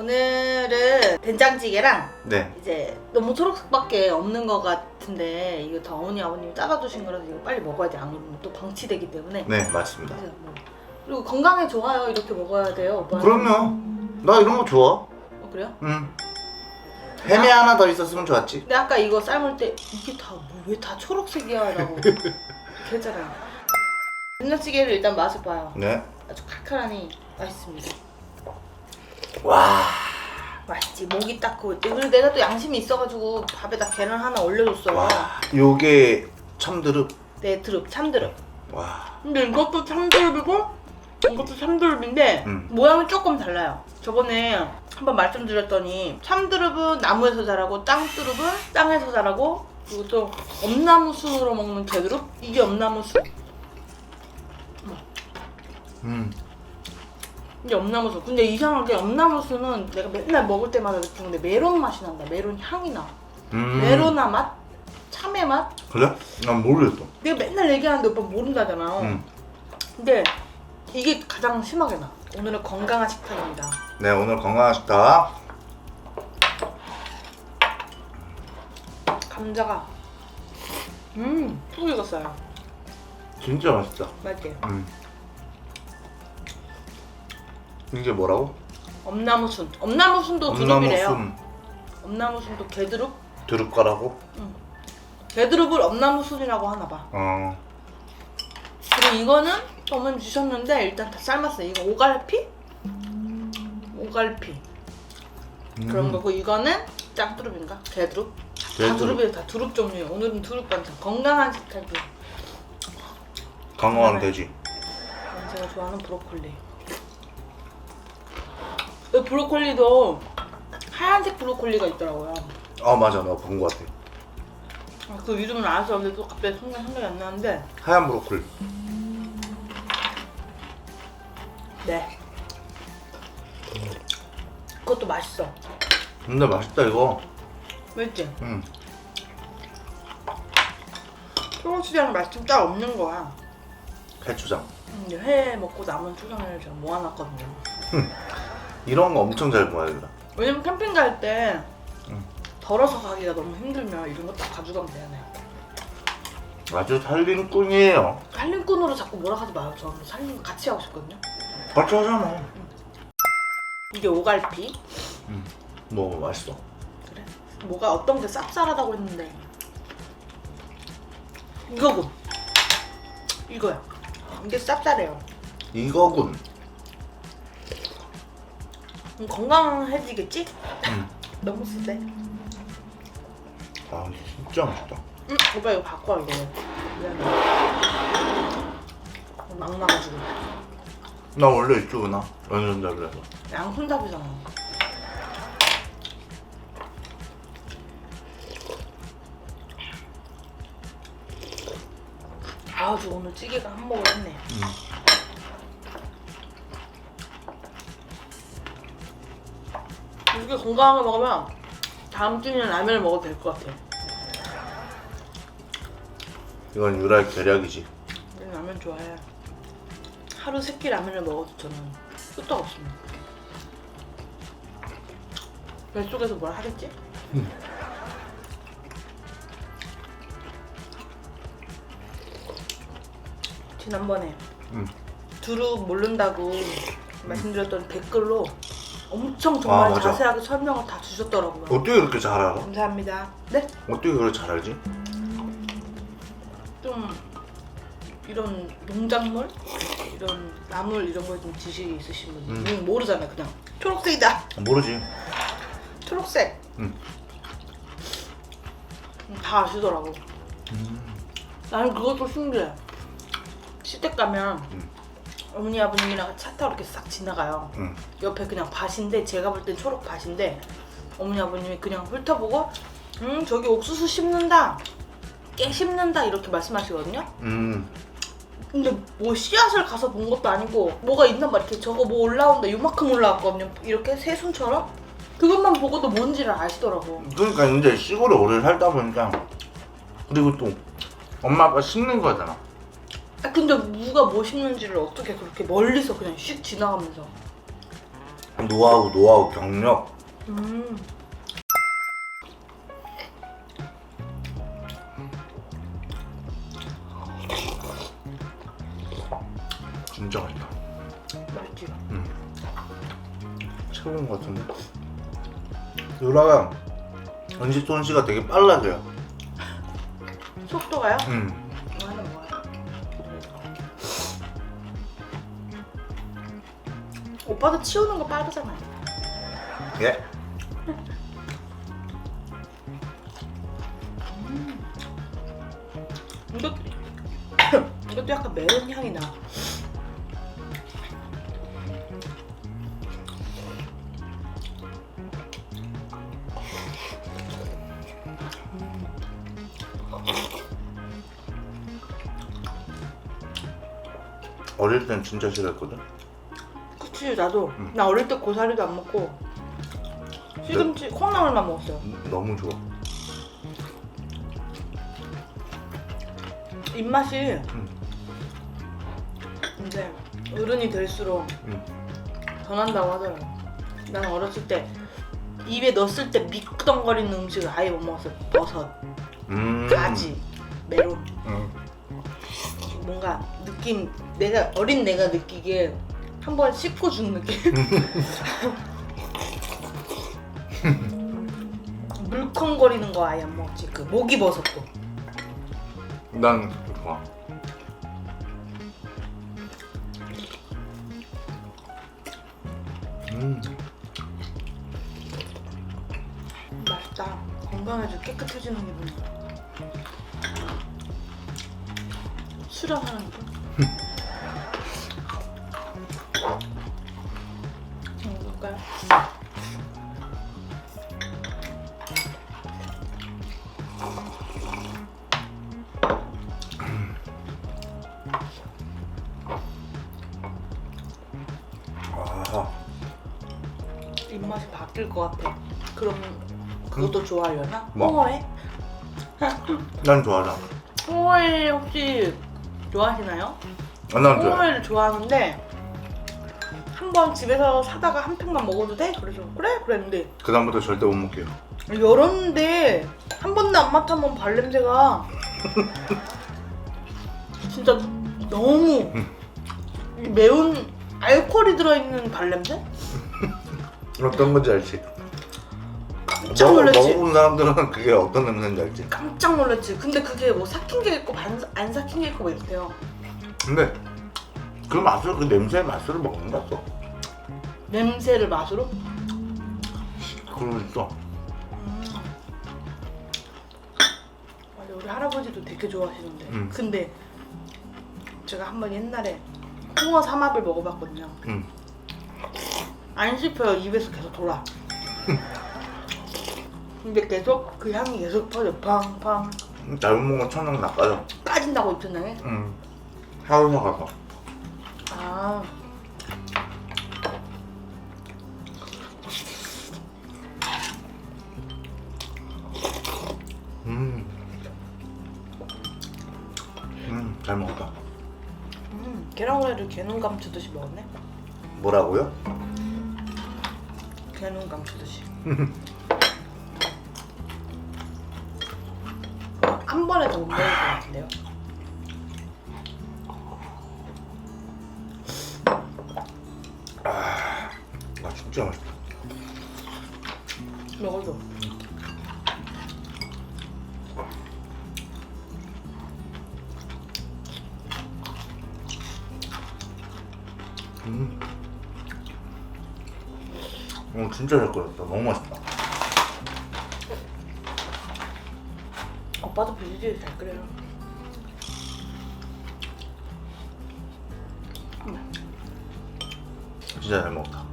오늘은 된장찌개랑 네. 이제 너무 초록색밖에 없는 것 같은데 이거 다 어머니 아버님이 따라주신 거라서 이거 빨리 먹어야 돼. 안 그러면 또 방치되기 때문에. 네, 맞습니다. 그래서 뭐. 그리고 건강에 좋아요. 이렇게 먹어야 돼요. 오빠. 그럼요. 나 이런 거 좋아. 어, 그래요? 응. 햄이 하나 더 있었으면 좋았지. 근데 아까 이거 삶을 때 이게 다 왜 다 초록색이야 라고 했잖아요. 된장찌개를 일단 맛을 봐요. 네. 아주 칼칼하니 맛있습니다. 와. 맛있지. 목이 딱 있지. 그리고 내가 또 양심이 있어가지고 밥에다 계란 하나 올려줬어. 와. 요게 참드릅. 내 드릅, 참드릅. 와. 근데 이것도 참드릅이고 이것도 참드릅인데 음. 모양은 조금 달라요. 저번에 한번 말씀드렸더니 참드릅은 나무에서 자라고 땅드릅은 땅에서 자라고 그리고 또 엄나무 순으로 먹는 개드릅 이게 엄나무 순. 음. 엄나무 순. 근데 이상하게 엄나무 순은 내가 맨날 먹을 때마다 느끼는데 메론 맛이 난다. 메론 향이 나. 음. 메로나 맛? 참외 맛? 그래? 난 모르겠어. 내가 맨날 얘기하는데 오빠 모른다잖아. 음. 근데 이게 가장 심하게 나. 오늘은 건강한 식탁입니다. 네, 오늘 건강한 식탁. 감자가 음, 푹 익었어요. 진짜 맛있다. 맛있지? 음. 이게 뭐라고? 엄나무순. 엄나무순도 두릅이래요. 엄나무순 엄나무순도 개드릅? 드릅가라고? 개드릅을 엄나무순이라고 하나 봐. 어. 그리고 이거는 어머니 주셨는데 일단 다 삶았어요. 이거 오갈피? 오갈피. 음. 그런 거고 이거는 짱두릅인가? 개두릅? 다 개두릅. 두릅이에요. 다 두릅 종류예요. 오늘은 두릅 반찬. 건강한 식탁이. 건강한 네. 돼지. 제가 좋아하는 브로콜리. 이 브로콜리도 하얀색 브로콜리가 있더라고요. 아 맞아, 나 본 거 같아. 아, 그 이름은 알았어. 근데 또 갑자기 생각, 생각이 안 나는데. 하얀 브로콜리. 네. 그것도 맛있어. 근데 맛있다 이거. 왜지? 음. 초고추장 좀딱 없는 거야. 해초장. 근데 회 먹고 남은 초장을 제가 모아놨거든요. 이런 거 엄청 잘 모아야 된다. 왜냐면 캠핑 갈때 음. 덜어서 가기가 너무 힘들면 이런 거 딱 가져가면 되잖아요. 아주 살림꾼이에요. 살림꾼으로 자꾸 뭐라 하지 마요. 저는 살림 같이 하고 싶거든요. 같이 하잖아. 이게 오갈피. 뭐 맛있어. 그래. 뭐가 어떤 게 쌉쌀하다고 했는데 이거군. 이거야. 이게 쌉쌀해요. 이거군. 음, 건강해지겠지? 음. 너무 쓰대. 아 진짜 맛있다. 응, 오빠 이거 바꿔 이거. 미안해. 막 나가지고. 나 원래 이쪽이나 연전자 그래서. 양손잡이잖아. 아, 저 오늘 찌개가 한 모금 했네. 음. 이렇게 건강하게 먹으면 다음 주에는 라면을 먹어도 될 것 같아. 이건 유라의 계략이지. 저는 라면 좋아해. 하루 세 끼 라면을 먹어도 저는 끄떡 없습니다. 뱃속에서 뭘 하겠지? 지난번에 음. 두릅 모른다고 말씀드렸던 댓글로 엄청 정말 아, 맞아. 자세하게 설명을 다 주셨더라고요. 어떻게 그렇게 잘 알아? 감사합니다. 네? 어떻게 그렇게 잘 알지? 좀 이런 농작물 이런 나물 이런 거에 좀 지식이 있으신 분이 음. 음. 모르잖아요 그냥 초록색이다 모르지. 초록색 음. 음, 다 아시더라고 음. 나는 그것도 신기해 시댁 가면 음. 어머니 아버님이랑 차 타고 이렇게 싹 지나가요 음. 옆에 그냥 밭인데 제가 볼 땐 초록 밭인데 어머니 아버님이 그냥 훑어보고 음 저기 옥수수 심는다 깨 심는다 이렇게 말씀하시거든요 음. 근데 뭐 씨앗을 가서 본 것도 아니고 뭐가 있나 봐 이렇게 저거 뭐 올라온다 요만큼 올라왔거든요 이렇게 새순처럼 그것만 보고도 뭔지를 아시더라고 그러니까 이제 시골에 오래 살다 보니까 그리고 또 엄마 아빠 심는 거잖아. 아 근데 누가 뭐 심는지를 어떻게 그렇게 멀리서 그냥 슉 지나가면서 노하우 노하우 경력 음. 진짜 맛있다 맛있지. 최고인 것 같은데 유라가 음식 솜씨가 되게 빨라져요 속도가요? 음. 오빠도 치우는 거 빠르잖아요. 예? 이것도 이것도 약간 매운 향이 나. 어릴 땐 진짜 싫어했거든 그치 나도 음. 나 어릴 때 고사리도 안 먹고 시금치 콩나물만 먹었어요. 음, 너무 좋아 입맛이 음. 이제 어른이 될수록 음. 변한다고 하더라고. 난 어렸을 때 입에 넣었을 때 미끄덩거리는 음식을 아예 못 먹었어요. 버섯, 음. 가지, 메론. 음. 뭔가 느낌 내가 어린 내가 느끼기에 한번 씹고 죽는 느낌. 물컹거리는 거 아예 안 먹지. 그 모기 버섯도. 난 좋아 음. 맛있다. 건강해지고 깨끗해지는 기분이야. 수련하는 기분. 먹을까요? 아. 입맛이 바뀔 것 같아. 그럼 그것도 좋아하려나? 뭐? 홍어회? 난 좋아하잖아 홍어회 혹시 좋아하시나요? 아, 난 좋아 홍어회를 좋아하는데 한 번 집에서 사다가 한 팩만 먹어도 돼? 그래서 그래? 그랬는데 그 다음부터 절대 못 먹게요 열었는데 한 번도 안 맡아본 발냄새가 진짜 너무 매운 알코올이 들어있는 발냄새? 어떤 건지 알지? 깜짝 놀랐지? 먹어본 사람들은 그게 어떤 냄새인지 알지? 깜짝 놀랐지. 근데 그게 뭐 삭힌 게 있고 안, 안 삭힌 게 있고 뭐 이렇대요. 근데 그 맛을 그 냄새의 맛을 먹는 거어 냄새를 맛으로? 그러고 있어 음. 맞아, 우리 할아버지도 되게 좋아하시는데. 음. 근데 제가 한 번 옛날에 홍어 삼합을 먹어봤거든요. 응. 안 씹혀요. 입에서 계속 돌아. 근데 계속 그 향이 계속 퍼져. 팡팡. 잘못 먹으면 천장 나빠져 까진다고 입천장에? 응 하루사 가서 아. 음. 음, 잘 먹었다. 음, 계란후라이를 개눈 감추듯이 먹었네? 뭐라고요? 개눈 감추듯이. 한 번에 더못 먹을 것 같은데요? 진짜 맛있다. 먹어도. 음. 어, 진짜 잘 끓였다. 너무 맛있다. 오빠도 비주얼 잘 끓여요. 진짜 잘 먹었다.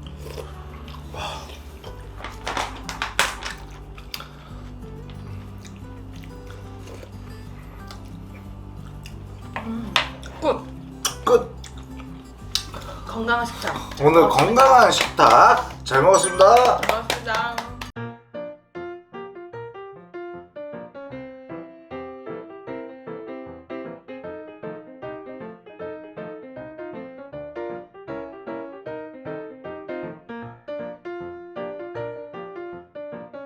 건강한 식사. 오늘 건강한 식탁 잘 먹었습니다. 고맙습니다.